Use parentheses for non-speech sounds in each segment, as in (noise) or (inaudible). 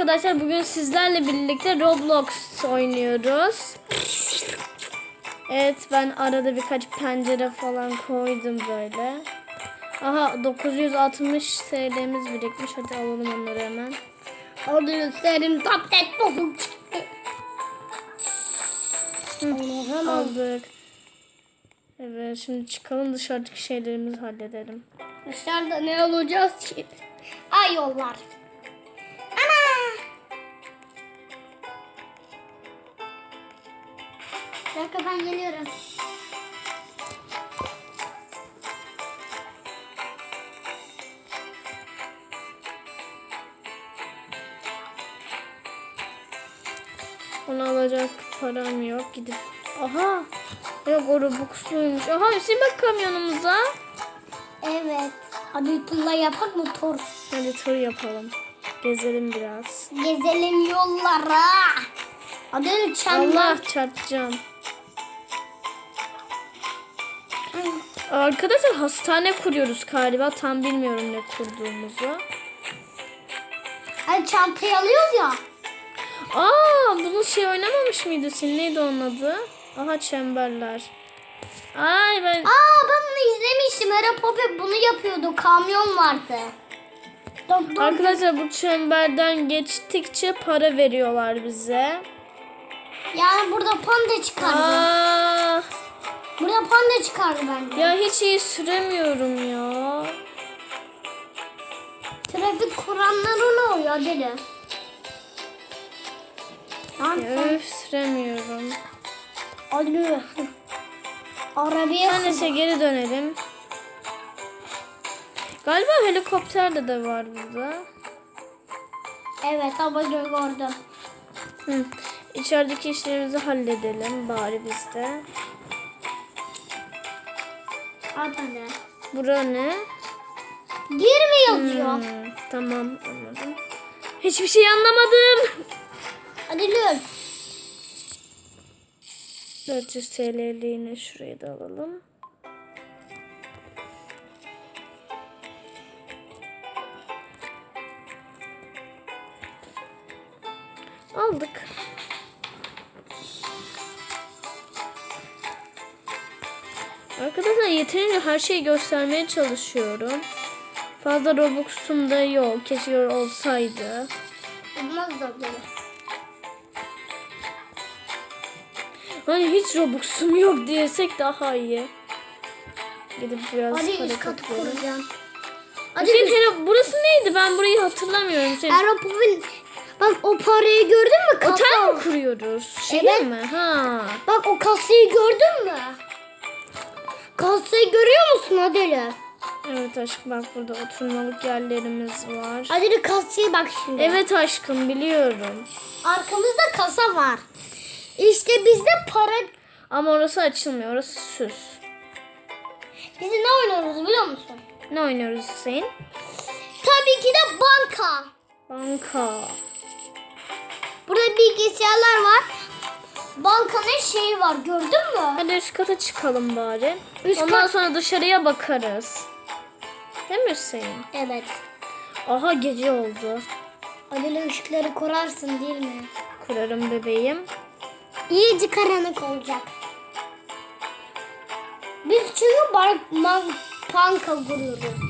arkadaşlar bugün sizlerle birlikte Roblox oynuyoruz. Evet ben arada birkaç pencere falan koydum böyle. Aha 960 TL'miz birikmiş. Hadi alalım onları hemen. Orada senin tablet bozuk çıktı. Aldık. Evet şimdi çıkalım dışarıdaki şeylerimizi halledelim. Dışarıda ne olacağız ki? Ay yollar. Dakika ben geliyorum. Onu alacak param yok. Gidip Aha. Yok o Robux'luymuş. Aha Hüseyin bak kamyonumuza. Evet. Hadi tulla yapak mı tur? Hadi tur yapalım. Gezelim biraz. Gezelim yollara. Hadi çember. Allah çarpacağım. Arkadaşlar hastane kuruyoruz galiba. Tam bilmiyorum ne kurduğumuzu. Hadi çantayı alıyoruz ya. Aa, bunu şey oynamamış mıydı? Senin neydi onun adı? Aha çemberler. Ay ben Aa ben bunu izlemiştim. Harry Potter bunu yapıyordu. Kamyon vardı. Doktor. Arkadaşlar bu çemberden geçtikçe para veriyorlar bize. Yani burada panda çıkardı. Aa, Burada panda çıkardı bence. ya hiç iyi süremiyorum ya. Trafik kuranları ne oluyor? Lan Ya sen öf süremiyorum. Ali. Arabaya Her neyse geri dönelim. Galiba helikopter de de var burada. Evet ama gördüm. Hı. İçerideki işlerimizi halledelim bari biz de. Hadi. Bura ne? Girme yazıyor. Hmm, tamam anladım. Hiçbir şey anlamadım. Hadi lütfen. 400 TL'liğine şurayı da alalım. Arkadaşlar yeterince her şeyi göstermeye çalışıyorum. Fazla Robux'um da yok. Keşke olsaydı. Olmaz da böyle. Hani hiç Robux'um yok diyesek daha iyi. Gidip biraz Hadi para üst katı toplayalım. kuracağım. Hadi Hadi üst... burası neydi? Ben burayı hatırlamıyorum. Sen Aeropop'un Bak o parayı gördün mü? Kasa. otel mi kuruyoruz? Şey Evet. mi? Ha. Bak o kasayı gördün mü? Kasayı görüyor musun Adeli? Evet aşkım bak burada oturmalık yerlerimiz var. Adeli kasaya bak şimdi. Evet aşkım biliyorum. Arkamızda kasa var. İşte bizde para... Ama orası açılmıyor. Orası süs. Biz ne oynuyoruz biliyor musun? Ne oynuyoruz Hüseyin? Tabii ki de banka. Banka. Burada bilgisayarlar var. Bankanın şeyi var gördün mü? Hadi üst kata çıkalım bari. Üst Ondan kat- sonra dışarıya bakarız. Değil mi Hüseyin? Evet. Aha gece oldu. Adeli ışıkları kurarsın değil mi? Kurarım bebeğim. İyice karanlık olacak. Biz çünkü bar, man, banka kuruyoruz.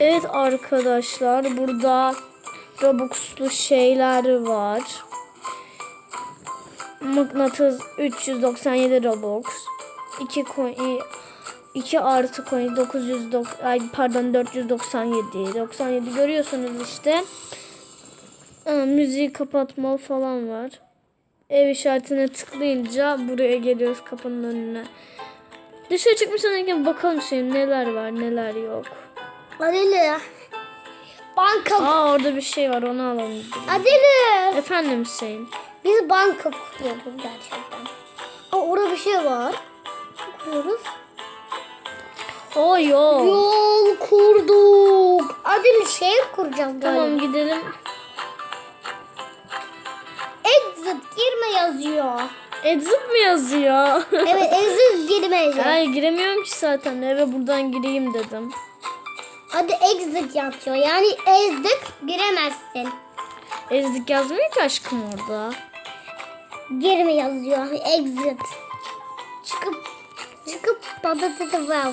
Evet arkadaşlar burada Robux'lu şeyler var. Mıknatıs 397 Robux. 2 coin 2 artı coin 900 ay pardon 497 97 görüyorsunuz işte. Aa, müziği kapatma falan var. Ev işaretine tıklayınca buraya geliyoruz kapının önüne. Dışarı çıkmışken bakalım şimdi neler var neler yok. Adeli. Banka. Aa orada bir şey var onu alalım. Adeli. Efendim Hüseyin. Biz banka kuruyoruz gerçekten. Aa, orada bir şey var. Kuruyoruz. O yok. Yol kurduk. Adeli şey kuracağız galiba. Tamam gidelim. Exit girme yazıyor. Exit mi yazıyor? (laughs) Evet exit girme yazıyor. Ay giremiyorum ki zaten eve buradan gireyim dedim. Adı exit yatıyor. Yani ezdik giremezsin. Ezdik yazmıyor ki aşkım orada. Girme yazıyor. Exit. Çıkıp çıkıp patatadı wow.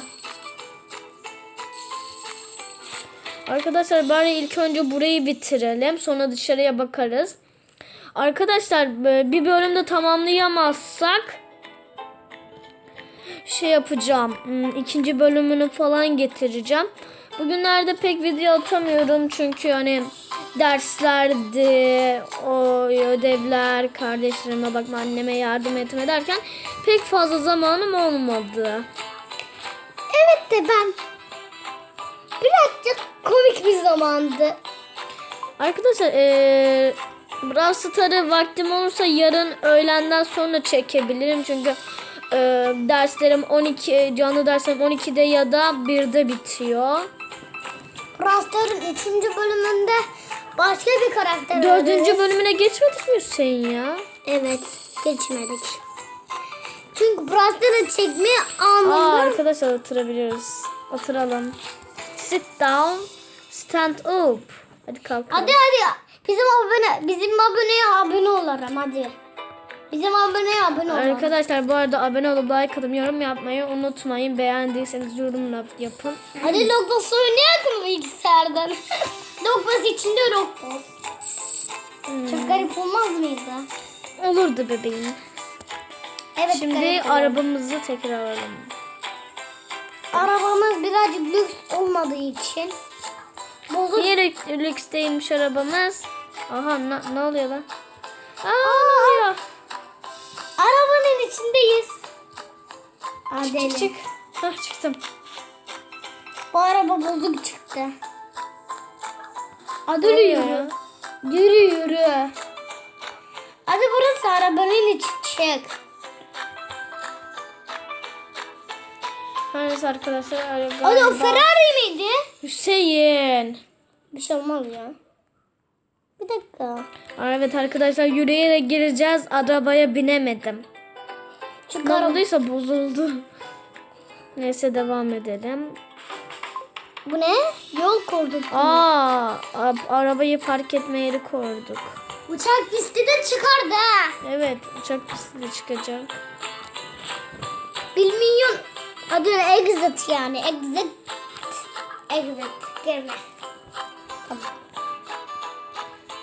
Arkadaşlar bari ilk önce burayı bitirelim. Sonra dışarıya bakarız. Arkadaşlar e, bir bölümde tamamlayamazsak şey yapacağım. hmm, ikinci bölümünü falan getireceğim. Bugünlerde pek video atamıyorum çünkü hani derslerdi, o ödevler, kardeşlerime bakma, anneme yardım etme derken pek fazla zamanım olmadı. Evet de ben birazcık komik bir zamandı. Arkadaşlar eee Brawl Stars'ı vaktim olursa yarın öğlenden sonra çekebilirim. Çünkü eee, derslerim 12, canlı derslerim 12'de ya da 1'de bitiyor. Rastar'ın 3. bölümünde başka bir karakter Dördüncü ararız. bölümüne geçmedik mi Hüseyin ya? Evet geçmedik. Çünkü Rastar'ı çekmeye Aa, anında arkadaşlar oturabiliriz. Oturalım. Sit down, stand up. Hadi kalkalım. Hadi hadi bizim abone bizim aboneye abone olalım hadi. Bizim aboneye abone olalım. Arkadaşlar bu arada abone olup like atıp yorum yapmayı unutmayın. Beğendiyseniz yorum yap- yapın. Hadi Logos oynayalım bilgisayardan. (laughs) Logos içinde Logos. Çok garip olmaz mıydı? Olurdu bebeğim. Evet Şimdi garip olur. arabamızı tekrar alalım. arabamız birazcık lüks olmadığı için bozuk. Niye lüks, lüks değilmiş arabamız? Aha ne, ne oluyor lan? Aa, ne oluyor? Arabanın içindeyiz. Hadi Çık çık. Hah çıktım. Bu araba bozuk çıktı. Ne yürü. oluyor? Yürü yürü. Hadi burası arabanın içi çık. Neyse arkadaşlar. Hadi o Ferrari miydi? Hüseyin. Bir şey olmaz ya. Bir dakika. Evet arkadaşlar yürüyerek gireceğiz. Arabaya binemedim. Şu Ne olduysa bozuldu. Neyse devam edelim. Bu ne? Yol kurduk. Aa, arabayı park etme yeri koyduk. Uçak pisti de çıkardı ha. Evet, uçak pisti de çıkacak. Bilmiyorum. Adı exit yani. Exit. Exit. Girme.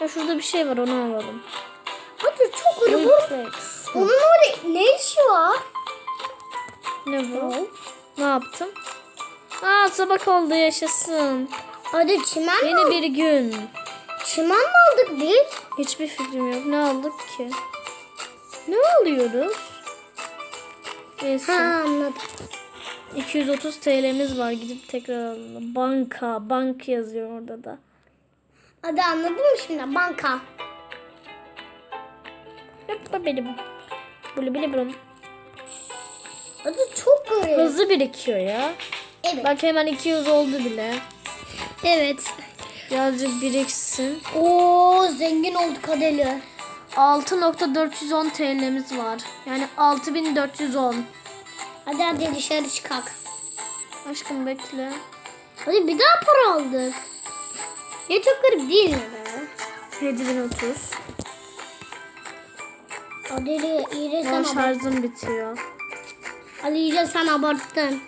Ya şurada bir şey var, onu alalım. Hadi çok öyle bu. Reflex. Onun orada ne işi var? Ne bu? Ne yaptım? Aa sabah oldu yaşasın. Hadi çimen mi? Yeni bir gün. Çimen mi aldık biz? Hiçbir fikrim yok. Ne aldık ki? Ne alıyoruz? Neyse. Ha anladım. 230 TL'miz var. Gidip tekrar alalım. Banka. Bank yazıyor orada da. Hadi anladın mı şimdi? Banka. Yapma benim. Bulu bili bulum. Hadi çok garip. Hızlı birikiyor ya. Evet. Bak hemen 200 oldu bile. Evet. Birazcık biriksin. Oo zengin olduk Adeli. 6.410 TL'miz var. Yani 6410. Hadi hadi dışarı çıkak. Aşkım bekle. Hadi bir daha para aldık. Ya çok garip değil mi be? 7030. Adeli iyice sen Ama abart. şarjım bitiyor. Ali iyice sen abarttın.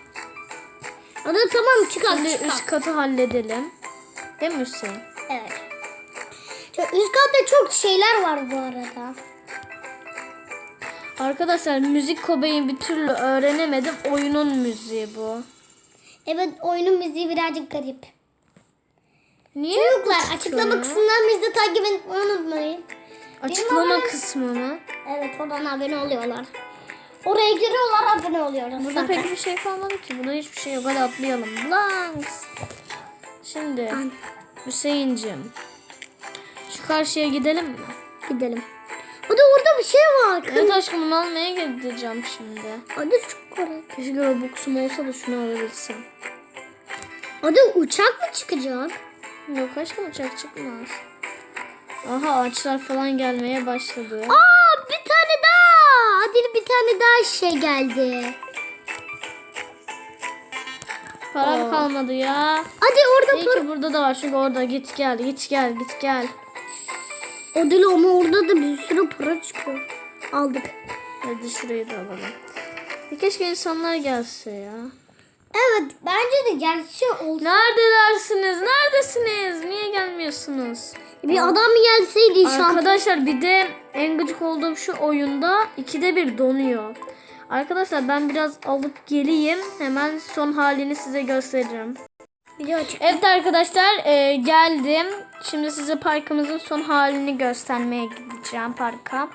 Hadi tamam çıkak Şimdi çıkak. üst katı halledelim. Değil mi Hüseyin? Evet. Şu üst katta çok şeyler var bu arada. Arkadaşlar müzik Kobe'yi bir türlü öğrenemedim. Oyunun müziği bu. Evet oyunun müziği birazcık garip. Niye Çocuklar bu açıklama kısmından bizi takip etmeyi unutmayın. Açıklama kısmı mı? Evet oradan abone oluyorlar. Oraya giriyorlar abone oluyorlar. Burada zaten. pek bir şey kalmadı ki. Burada hiçbir şey yok. Hadi atlayalım. Blanks. Şimdi An- Hüseyin'cim. Şu karşıya gidelim mi? Gidelim. Hadi orada bir şey var. Evet aşkım bunu almaya gideceğim şimdi. Hadi çok garip. Keşke Robux'um olsa da şunu alabilsem. Hadi uçak mı çıkacak? Yok aşkım uçak çıkmaz. Aha ağaçlar falan gelmeye başladı. Aa bir tane daha. Hadi bir tane daha şey geldi. Para kalmadı ya. Hadi orada İyi ki burada da var çünkü orada git gel git gel git gel. O değil ama orada da bir sürü para çıkıyor. Aldık. Hadi şurayı da alalım. Keşke insanlar gelse ya. Evet bence de gerçi olsun. Neredelersiniz? Neredesiniz? Niye gelmiyorsunuz? Bir adam gelseydi şu an. Arkadaşlar bir de en gıcık olduğum şu oyunda ikide bir donuyor. Arkadaşlar ben biraz alıp geleyim. Hemen son halini size açık. Evet arkadaşlar e, geldim. Şimdi size parkımızın son halini göstermeye gideceğim parka.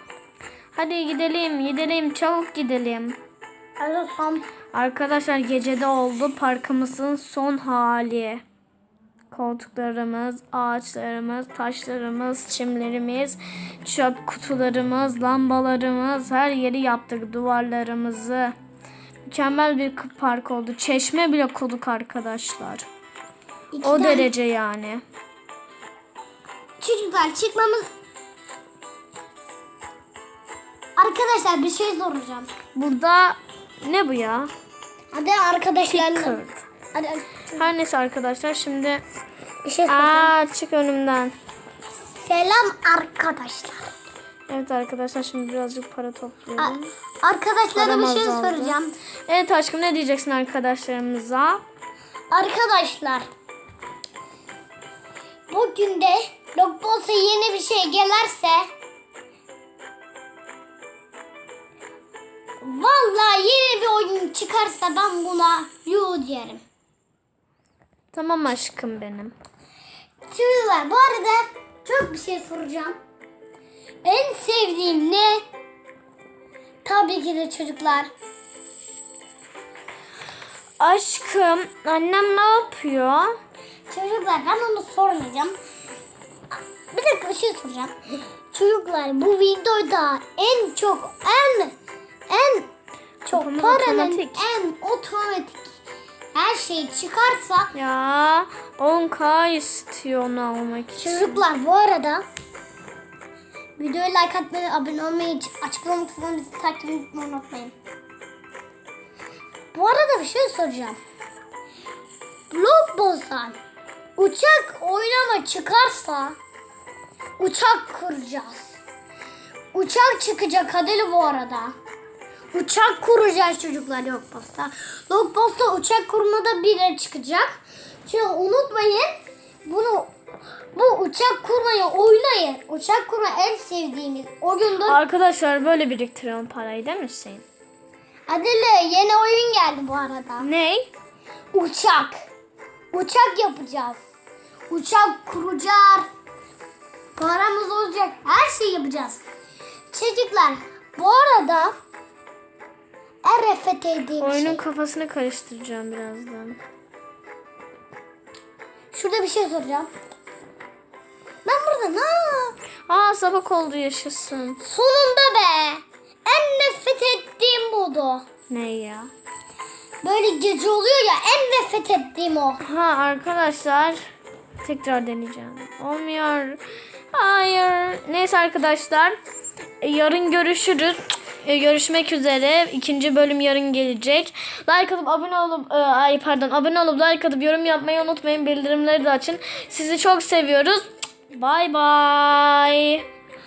Hadi gidelim gidelim çabuk gidelim. Hadi son. Arkadaşlar gecede oldu parkımızın son hali. Koltuklarımız, ağaçlarımız, taşlarımız, çimlerimiz, çöp kutularımız, lambalarımız her yeri yaptık duvarlarımızı. Mükemmel bir park oldu. Çeşme bile kurduk arkadaşlar. İki O tane- derece yani. Çocuklar çıkmamız... Arkadaşlar bir şey soracağım. Burada ne bu ya? Hadi arkadaşlarla. Hadi hadi. Her neyse arkadaşlar şimdi bir şey. Aa çık önümden. Selam arkadaşlar. Evet arkadaşlar şimdi birazcık para A- topluyorum. Arkadaşlara bir Param şey azaldı. soracağım. Evet aşkım ne diyeceksin arkadaşlarımıza? Arkadaşlar. Bugün de Lockbox'a yeni bir şey gelirse Vallahi yeni bir oyun çıkarsa ben buna yu diyelim. Tamam aşkım benim. Çocuklar bu arada çok bir şey soracağım. En sevdiğim ne? Tabii ki de çocuklar. Aşkım annem ne yapıyor? Çocuklar ben onu sormayacağım. Bir dakika bir şey soracağım. Çocuklar bu videoda en çok en en çok Kapımız paranın otomatik. en otomatik her şey çıkarsa Ya 10k istiyor onu almak için. çocuklar bu arada videoya like atmayı, abone olmayı, açıklama kısmına bizi takip etmeyi unutmayın. Bu arada bir şey soracağım. Blockbuster uçak oynama çıkarsa uçak kuracağız. Uçak çıkacak Adeli bu arada. Uçak kuracağız çocuklar Blockbuster. Blockbuster uçak kurmada biri çıkacak. Çünkü unutmayın bunu bu uçak kurmayı oynayın. Uçak kurma en sevdiğimiz oyundur. Arkadaşlar böyle biriktiriyorum parayı değil mi Hüseyin? Adele yeni oyun geldi bu arada. Ney? Uçak. Uçak yapacağız. Uçak kuracağız. Paramız olacak. Her şeyi yapacağız. Çocuklar bu arada RFT bir Oyunun şey. kafasını karıştıracağım birazdan. Şurada bir şey soracağım. Ben burada ne? Aa sabah oldu yaşasın. Sonunda be. En nefret ettiğim budu. Ne ya? Böyle gece oluyor ya en nefret ettiğim o. Ha arkadaşlar tekrar deneyeceğim. Olmuyor. Hayır. Neyse arkadaşlar. Yarın görüşürüz. E, Görüşmek üzere. İkinci bölüm yarın gelecek. Like atıp abone olup e, ay pardon abone olup like atıp yorum yapmayı unutmayın. Bildirimleri de açın. Sizi çok seviyoruz. Bay bay.